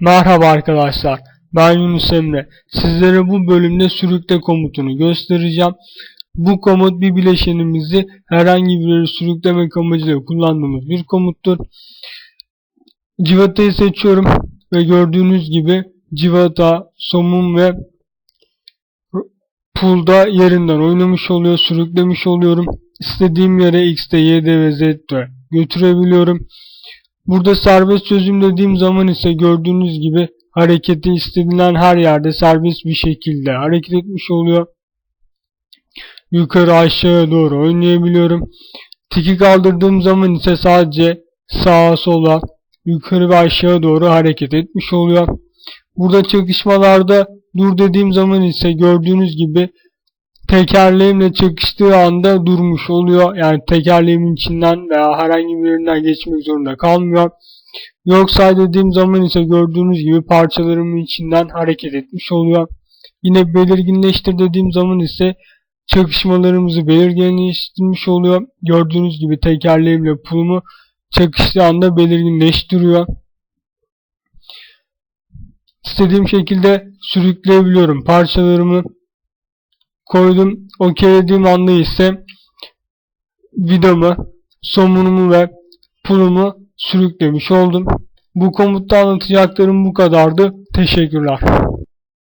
Merhaba arkadaşlar, ben Yunus Emre. Sizlere bu bölümde sürükle komutunu göstereceğim. Bu komut bir bileşenimizi herhangi bir yere sürüklemek amacıyla kullandığımız bir komuttur. Civatayı seçiyorum ve gördüğünüz gibi civata, somun ve pool'da yerinden oynamış oluyor, sürüklemiş oluyorum. İstediğim yere X'de, Y'de ve Z'de götürebiliyorum. Burada serbest çözüm dediğim zaman ise gördüğünüz gibi hareketi istenilen her yerde serbest bir şekilde hareket etmiş oluyor. Yukarı aşağıya doğru oynayabiliyorum. Tiki kaldırdığım zaman ise sadece sağa sola yukarı ve aşağı doğru hareket etmiş oluyor. Burada çakışmalarda dur dediğim zaman ise gördüğünüz gibi tekerleğimle çakıştığı anda durmuş oluyor. Yani tekerleğimin içinden veya herhangi bir yerinden geçmek zorunda kalmıyor. Yoksa dediğim zaman ise gördüğünüz gibi parçalarımın içinden hareket etmiş oluyor. Yine belirginleştir dediğim zaman ise çakışmalarımızı belirginleştirmiş oluyor. Gördüğünüz gibi tekerleğimle pulumu çakıştığı anda belirginleştiriyor. İstediğim şekilde sürükleyebiliyorum parçalarımı koydum. Okeylediğim anda ise vidamı, somunumu ve pulumu sürüklemiş oldum. Bu komutta anlatacaklarım bu kadardı. Teşekkürler.